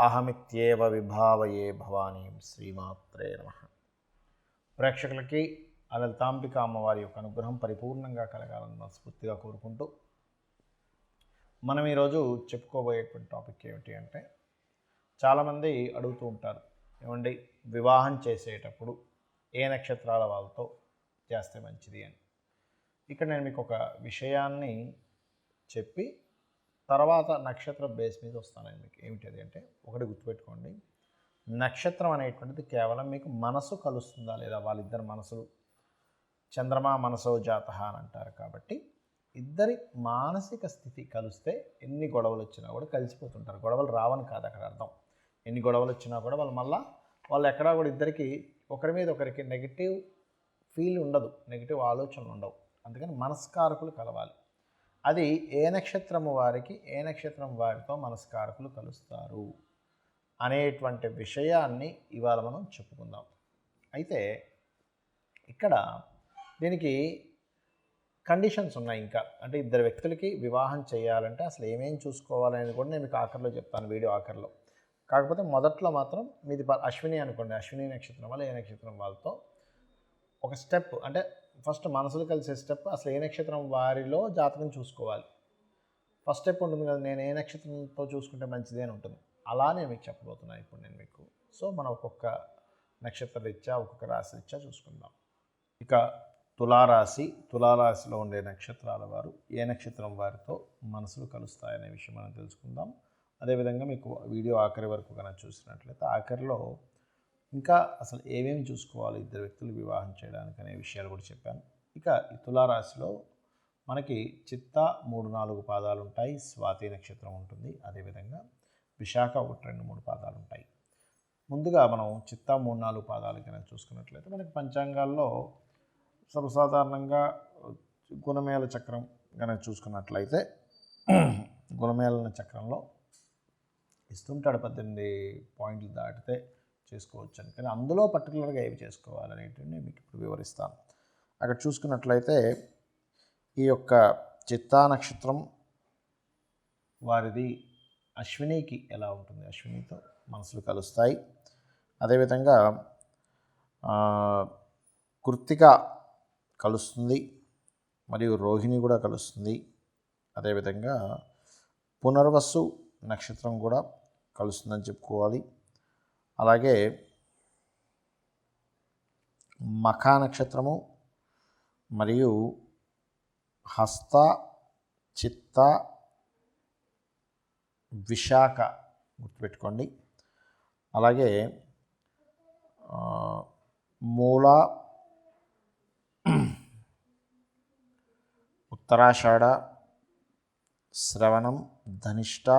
అహమిత్యేవ విభావయే భవానీం శ్రీమాత్రే నమ. ప్రేక్షకులకి ఆ అమ్మవారి యొక్క అనుగ్రహం పరిపూర్ణంగా కలగాలని మనస్ఫూర్తిగా కోరుకుంటూ మనం ఈరోజు చెప్పుకోబోయేటువంటి టాపిక్ ఏమిటి అంటే చాలామంది అడుగుతూ ఉంటారు ఏమండి వివాహం చేసేటప్పుడు ఏ నక్షత్రాల వాళ్ళతో చేస్తే మంచిది అని. ఇక్కడ నేను మీకు ఒక విషయాన్ని చెప్పి తర్వాత నక్షత్ర బేస్ మీద వస్తాను మీకు. ఏమిటి అంటే ఒకటి గుర్తుపెట్టుకోండి. నక్షత్రం అనేటువంటిది కేవలం మీకు మనసు కలుస్తుందా లేదా? వాళ్ళిద్దరు మనసులు. చంద్రమా మనసో జాత అని అంటారు కాబట్టి ఇద్దరి మానసిక స్థితి కలిస్తే ఎన్ని గొడవలు వచ్చినా కూడా కలిసిపోతుంటారు. గొడవలు రావని కాదు అక్కడ అర్థం. ఎన్ని గొడవలు వచ్చినా కూడా వాళ్ళు మళ్ళా వాళ్ళు ఎక్కడా కూడా ఇద్దరికి ఒకరి మీద ఒకరికి నెగిటివ్ ఫీల్ ఉండదు. నెగిటివ్ ఆలోచనలు ఉండవు. అందుకని మనస్కారకులు కలవాలి. అది ఏ నక్షత్రము వారికి ఏ నక్షత్రం వారితో మనస్కారకులు కలుస్తారు అనేటువంటి విషయాన్ని ఇవాళ మనం చెప్పుకుందాం. అయితే ఇక్కడ దీనికి కండిషన్స్ ఉన్నాయి ఇంకా. అంటే ఇద్దరు వ్యక్తులకి వివాహం చేయాలంటే అసలు ఏమేం చూసుకోవాలనేది కూడా నేను మీకు ఆఖరిలో చెప్తాను వీడియో ఆఖరిలో. కాకపోతే మొదట్లో మాత్రం మీది అశ్విని అనుకోండి. అశ్విని నక్షత్రం వల్ల ఏ నక్షత్రం వాళ్ళతో ఒక స్టెప్ అంటే ఫస్ట్ మనసులు కలిసే స్టెప్ అసలు ఏ నక్షత్రం వారిలో జాతకం చూసుకోవాలి. ఫస్ట్ స్టెప్ ఉంటుంది కదా నేను ఏ నక్షత్రంతో చూసుకుంటే మంచిది అని ఉంటుంది. అలా నేను మీకు చెప్పబోతున్నాను ఇప్పుడు నేను మీకు. సో మనం ఒక్కొక్క నక్షత్ర రీత్యా ఒక్కొక్క రాశి రీత్యా చూసుకుందాం. ఇక తులారాశి తులారాశిలో ఉండే నక్షత్రాల వారు ఏ నక్షత్రం వారితో మనసులు కలుస్తాయనే విషయం మనం తెలుసుకుందాం. అదేవిధంగా మీకు వీడియో ఆఖరి వరకు కనుక చూసినట్లయితే ఆఖరిలో ఇంకా అసలు ఏమేమి చూసుకోవాలి ఇద్దరు వ్యక్తులు వివాహం చేయడానికి అనే విషయాలు కూడా చెప్పాను. ఇక ఈ తులారాశిలో మనకి చిత్త మూడు నాలుగు పాదాలు ఉంటాయి స్వాతి నక్షత్రం ఉంటుంది అదేవిధంగా విశాఖ ఒకటి రెండు మూడు పాదాలు ఉంటాయి. ముందుగా మనం చిత్త మూడు నాలుగు పాదాలు కనుక చూసుకున్నట్లయితే మనకి పంచాంగాల్లో సర్వసాధారణంగా గుణమేళ చక్రం కనుక చూసుకున్నట్లయితే గుణమేళన చక్రంలో ఇస్తుంటాడు పద్దెనిమిది పాయింట్లు దాటితే చేసుకోవచ్చు అని. కానీ అందులో పర్టికులర్గా ఏవి చేసుకోవాలనేటివి మీకు ఇప్పుడు వివరిస్తాను. అక్కడ చూసుకున్నట్లయితే ఈ యొక్క చిత్తా నక్షత్రం వారిది అశ్వినికి ఎలా ఉంటుంది? అశ్వినితో మనసులు కలుస్తాయి. అదేవిధంగా కృత్తిక కలుస్తుంది మరియు రోహిణి కూడా కలుస్తుంది. అదేవిధంగా పునర్వసు నక్షత్రం కూడా కలుస్తుందని చెప్పుకోవాలి. అలాగే మఖా నక్షత్రము మరియు హస్త చిత్త విశాఖ గుర్తుపెట్టుకోండి. అలాగే మూల ఉత్తరాషాఢ శ్రవణం ధనిష్ట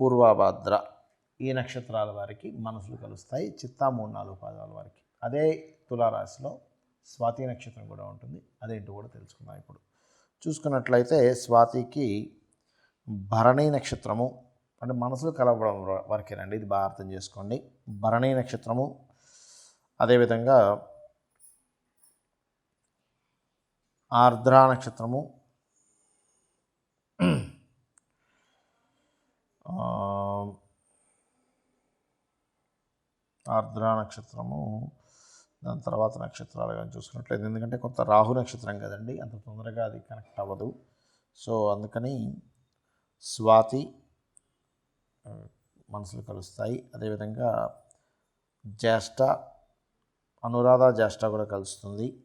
పూర్వభాద్ర. ఈ నక్షత్రాల వారికి మనసులు కలుస్తాయి చిత్తా మూడు నాలుగు పాదాల వారికి. అదే తులారాశిలో స్వాతి నక్షత్రం కూడా ఉంటుంది. అదేంటో కూడా తెలుసుకుందాం ఇప్పుడు. చూసుకున్నట్లయితే స్వాతికి భరణి నక్షత్రము అంటే మనసులు కలవడం వరకేనండి. ఇది బాగా అర్థం చేసుకోండి. భరణి నక్షత్రము అదేవిధంగా ఆర్ద్రా నక్షత్రము ఆ, ఆర్ద్ర నక్షత్రము దాని తర్వాత నక్షత్రాలు కానీ చూసుకున్నట్లయితే. ఎందుకంటే కొంత రాహు నక్షత్రం కదండి అంత తొందరగా అది కనెక్ట్ అవ్వదు. సో అందుకని స్వాతి మనసులు కలుస్తాయి. అదేవిధంగా జ్యేష్ఠ అనురాధ జ్యేష్ఠ కూడా కలుస్తుంది.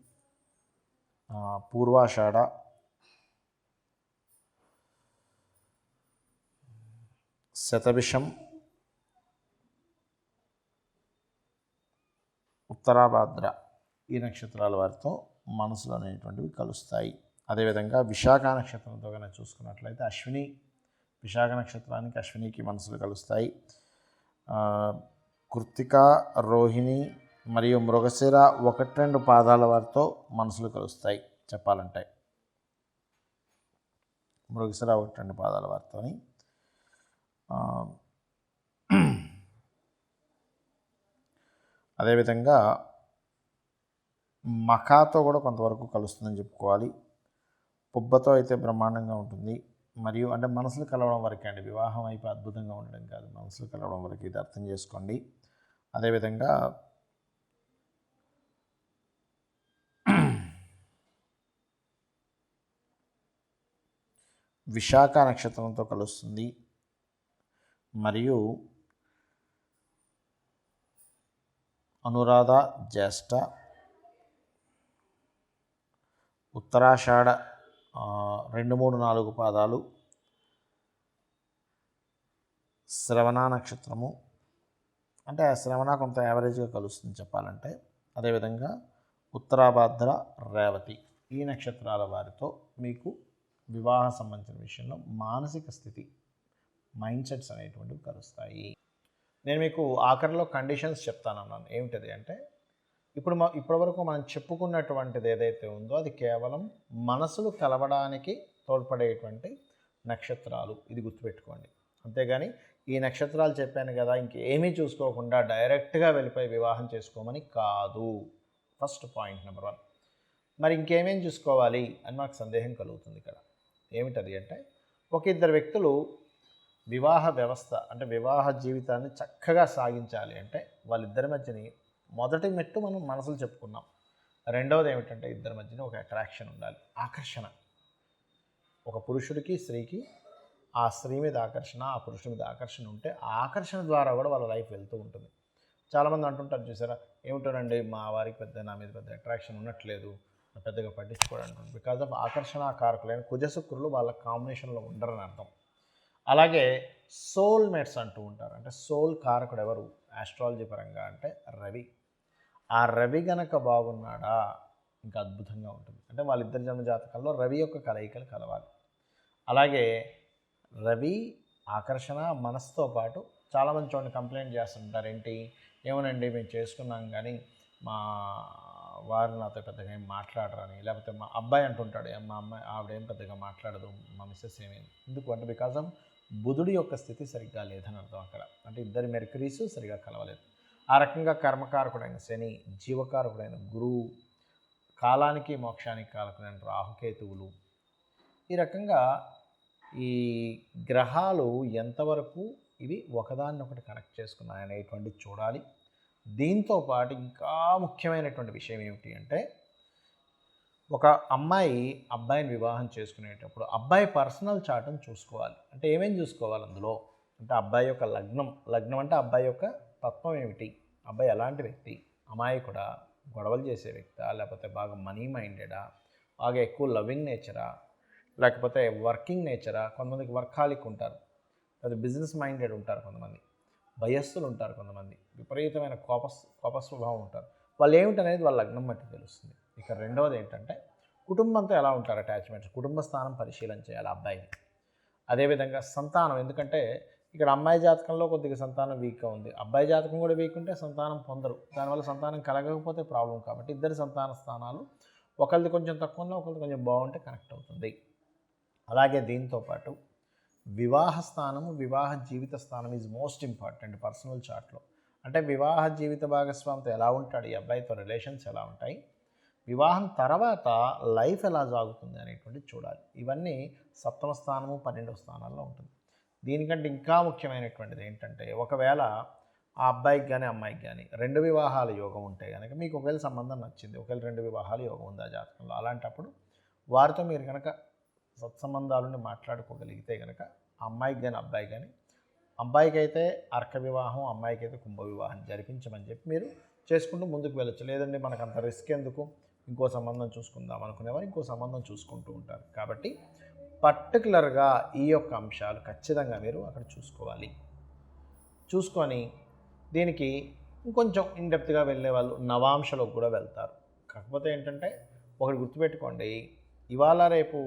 పూర్వాషాఢ శతభిషం ఉత్తరాభాద్ర ఈ నక్షత్రాల వారితో మనసులు అనేటువంటివి కలుస్తాయి. అదేవిధంగా విశాఖ నక్షత్రంతో కనుక చూసుకున్నట్లయితే అశ్విని విశాఖ నక్షత్రానికి అశ్వినికి మనసులు కలుస్తాయి. కృతిక రోహిణి మరియు మృగశిర ఒకటి రెండు పాదాల వారితో మనసులు కలుస్తాయి చెప్పాలంటే. మృగశిర ఒకటి రెండు పాదాల వారితోని అదేవిధంగా మఖాతో కూడా కొంతవరకు కలుస్తుందని చెప్పుకోవాలి. పుబ్బతో అయితే బ్రహ్మాండంగా ఉంటుంది. మరియు అంటే మనసులు కలవడం వరకే అండి. వివాహం అయిపోయి అద్భుతంగా ఉండడం కాదు. మనసులు కలవడం వరకు ఇది అర్థం చేసుకోండి. అదేవిధంగా విశాఖ నక్షత్రంతో కలుస్తుంది. మరియు అనురాధ జ్యేష్ఠ ఉత్తరాషాఢ రెండు మూడు నాలుగు పాదాలు శ్రవణ నక్షత్రము. అంటే ఆ శ్రవణ కొంత యావరేజ్గా కలుస్తుంది చెప్పాలంటే. అదేవిధంగా ఉత్తరాభాద్ర రేవతి ఈ నక్షత్రాల వారితో మీకు వివాహ సంబంధించిన విషయంలో మానసిక స్థితి మైండ్ సెట్స్ అనేటువంటివి కలుస్తాయి. నేను మీకు ఆఖరిలో కండిషన్స్ చెప్తానన్నాను ఏమిటది అంటే ఇప్పుడు మా ఇప్పటివరకు మనం చెప్పుకున్నటువంటిది ఏదైతే ఉందో అది కేవలం మనసులు కలవడానికి తోడ్పడేటువంటి నక్షత్రాలు. ఇది గుర్తుపెట్టుకోండి. అంతేగాని ఈ నక్షత్రాలు చెప్పాను కదా ఇంకేమీ చూసుకోకుండా డైరెక్ట్గా వెళ్ళిపోయి వివాహం చేసుకోమని కాదు. First point number one. మరి ఇంకేమేం చూసుకోవాలి అని మాకు సందేహం కలుగుతుంది ఇక్కడ. ఏమిటది అంటే ఒక ఇద్దరు వ్యక్తులు వివాహ వ్యవస్థ అంటే వివాహ జీవితాన్ని చక్కగా సాగించాలి అంటే వాళ్ళిద్దరి మధ్యని మొదటి మెట్టు మనం మనసులు చెప్పుకున్నాం. రెండవది ఏమిటంటే ఇద్దరి మధ్యన ఒక అట్రాక్షన్ ఉండాలి. ఆకర్షణ. ఒక పురుషుడికి స్త్రీకి ఆ స్త్రీ మీద ఆకర్షణ ఆ పురుషుడి మీద ఆకర్షణ ఉంటే ఆ ఆకర్షణ ద్వారా కూడా వాళ్ళ లైఫ్ వెళ్తూ ఉంటుంది. చాలామంది అంటుంటారు చూసారా? ఏమిటోనండి మా వారికి పెద్ద నా మీద పెద్ద అట్రాక్షన్ ఉండట్లేదు. పెద్దగా పట్టించుకోవడం అంటుంది బికాజ్ ఆఫ్ ఆకర్షణ కారకులైన కుజశుక్రులు వాళ్ళ కాంబినేషన్లో ఉండరని అర్థం. అలాగే సోల్ మేట్స్ అంటూ ఉంటారు. అంటే సోల్ కారకుడు ఎవరు? ఆస్ట్రాలజీ పరంగా అంటే రవి. ఆ రవి గనక బాగున్నాడా? ఇంకా అద్భుతంగా ఉంటుంది. అంటే వాళ్ళిద్దరి జన్మ జాతకాల్లో రవి యొక్క కలయికలు కలవాలి. అలాగే రవి ఆకర్షణ మనసుతో పాటు చాలామంది చూడండి కంప్లైంట్ చేస్తుంటారు. ఏంటి? ఏమోనండి మేము చేసుకున్నాం కానీ మా వారు నాతో పెద్దగా ఏం మాట్లాడరని లేకపోతే మా అబ్బాయి అంటుంటాడు మా అమ్మాయి ఆవిడేం పెద్దగా మాట్లాడదు మా మిస్సెస్ ఏమేమి ఎందుకు అంటే బికాజ్ ఆఫ్ బుధుడి యొక్క స్థితి సరిగ్గా లేదని అర్థం అక్కడ. అంటే ఇద్దరి మెర్కరీస్ సరిగ్గా కలవలేదు. ఆ రకంగా కర్మకారకుడైన శని జీవకారకుడైన గురువు కాలానికి మోక్షానికి కారకుడైన రాహుకేతువులు ఈ రకంగా ఈ గ్రహాలు ఎంతవరకు ఇవి ఒకదాన్నొకటి కనెక్ట్ చేసుకున్నాయనేటువంటి చూడాలి. దీంతో పాటు ఇంకా ముఖ్యమైనటువంటి విషయం ఏమిటి అంటే ఒక అమ్మాయి అబ్బాయిని వివాహం చేసుకునేటప్పుడు అబ్బాయి పర్సనల్ చార్ట్ని చూసుకోవాలి. అంటే ఏమేమి చూసుకోవాలి అందులో? అంటే అబ్బాయి యొక్క లగ్నం. లగ్నం అంటే అబ్బాయి యొక్క తత్వం ఏమిటి? అబ్బాయి ఎలాంటి వ్యక్తి? అమ్మాయి కూడా గొడవలు చేసే వ్యక్తా? లేకపోతే బాగా మనీ మైండెడా? బాగా ఎక్కువ లవింగ్ నేచరా? లేకపోతే వర్కింగ్ నేచరా? కొంతమందికి వర్కాలిక్ ఉంటారు. అది బిజినెస్ మైండెడ్ ఉంటారు కొంతమంది. భయస్థులు ఉంటారు కొంతమంది. విపరీతమైన కోప కోప స్వభావం ఉంటారు. వాళ్ళు ఏమిటనేది వాళ్ళ లగ్నం బట్టి తెలుస్తుంది. ఇక రెండవది ఏంటంటే కుటుంబంతో ఎలా ఉంటారు అటాచ్మెంట్స్? కుటుంబ స్థానం పరిశీలన చేయాలి అబ్బాయిని అదేవిధంగా సంతానం ఎందుకంటే ఇక్కడ అమ్మాయి జాతకంలో కొద్దిగా సంతానం వీక్గా ఉంది. అబ్బాయి జాతకం కూడా వీక్ ఉంటే సంతానం పొందరు. దానివల్ల సంతానం కలగకపోతే ప్రాబ్లం కాబట్టి ఇద్దరి సంతాన స్థానాలు ఒకరిది కొంచెం తక్కువ ఉన్నా ఒకరిది కొంచెం బాగుంటే కనెక్ట్ అవుతుంది. అలాగే దీంతో పాటు వివాహ స్థానము వివాహ జీవిత స్థానం ఈజ్ మోస్ట్ ఇంపార్టెంట్ పర్సనల్ చార్ట్లో అంటే వివాహ జీవిత భాగస్వామితో ఎలా ఉంటాడు ఈ అబ్బాయితో రిలేషన్స్ ఎలా ఉంటాయి వివాహం తర్వాత లైఫ్ ఎలా సాగుతుంది అనేటువంటిది చూడాలి. ఇవన్నీ సప్తమ స్థానము పన్నెండవ స్థానాల్లో ఉంటుంది. దీనికంటే ఇంకా ముఖ్యమైనటువంటిది ఏంటంటే ఒకవేళ ఆ అబ్బాయికి కానీ అమ్మాయికి కానీ రెండు వివాహాల యోగం ఉంటే కనుక మీకు ఒకవేళ సంబంధం నచ్చింది ఒకవేళ రెండు వివాహాల యోగం ఉంది ఆ జాతకంలో? అలాంటప్పుడు వారితో మీరు కనుక సత్సంబంధాలని మాట్లాడుకోగలిగితే కనుక అమ్మాయికి కానీ అబ్బాయి కానీ అబ్బాయికి అయితే అర్క వివాహం అమ్మాయికి అయితే కుంభ వివాహం జరిపించమని చెప్పి మీరు చేసుకుంటూ ముందుకు వెళ్ళొచ్చు. లేదండి మనకు అంత రిస్క్ ఎందుకు? ఇంకో సంబంధం చూసుకుందాం అనుకునేవారు ఇంకో సంబంధం చూసుకుంటూ ఉంటారు. కాబట్టి పర్టికులర్గా ఈ యొక్క అంశాలు ఖచ్చితంగా మీరు అక్కడ చూసుకోవాలి. చూసుకొని దీనికి ఇంకొంచెం ఇన్డెప్త్గా వెళ్ళే వాళ్ళు నవాంశలోకి కూడా వెళ్తారు. కాకపోతే ఏంటంటే ఒకటి గుర్తుపెట్టుకోండి ఇవాళ రేపు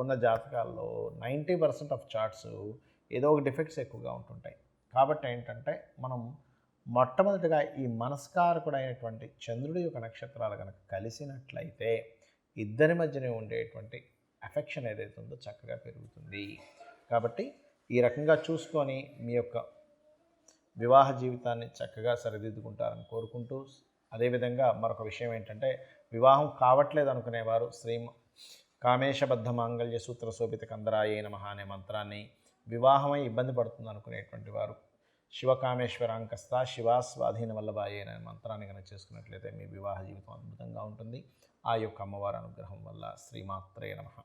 ఉన్న జాతకాల్లో నైంటీ పర్సెంట్ ఆఫ్ చార్ట్స్ ఏదో ఒక డిఫెక్ట్స్ ఎక్కువగా ఉంటుంటాయి. కాబట్టి ఏంటంటే మనం మొట్టమొదటిగా ఈ మనస్కారకుడైనటువంటి చంద్రుడి యొక్క నక్షత్రాలు కనుక కలిసినట్లయితే ఇద్దరి మధ్యనే ఉండేటువంటి అఫెక్షన్ ఏదైతే ఉందో చక్కగా పెరుగుతుంది. కాబట్టి ఈ రకంగా చూసుకొని మీ యొక్క వివాహ జీవితాన్ని చక్కగా సరిదిద్దుకుంటారని కోరుకుంటూ అదేవిధంగా మరొక విషయం ఏంటంటే వివాహం కావట్లేదు అనుకునేవారు శ్రీ కామేశబద్ధ మాంగళ్య సూత్ర శోభిత కందరాయే నమ అనే మంత్రాన్ని వివాహమై ఇబ్బంది పడుతుంది అనుకునేటువంటి వారు. శివకామేశ్వరాంకస్త శివాస్వాధీన వల్లభాయే అనే మంత్రాన్ని కనుక చేసుకున్నట్లయితే మీ వివాహ జీవితం అద్భుతంగా ఉంటుంది. ఆ యొక్క అమ్మవారి అనుగ్రహం వల్ల శ్రీమాత్రే నమః.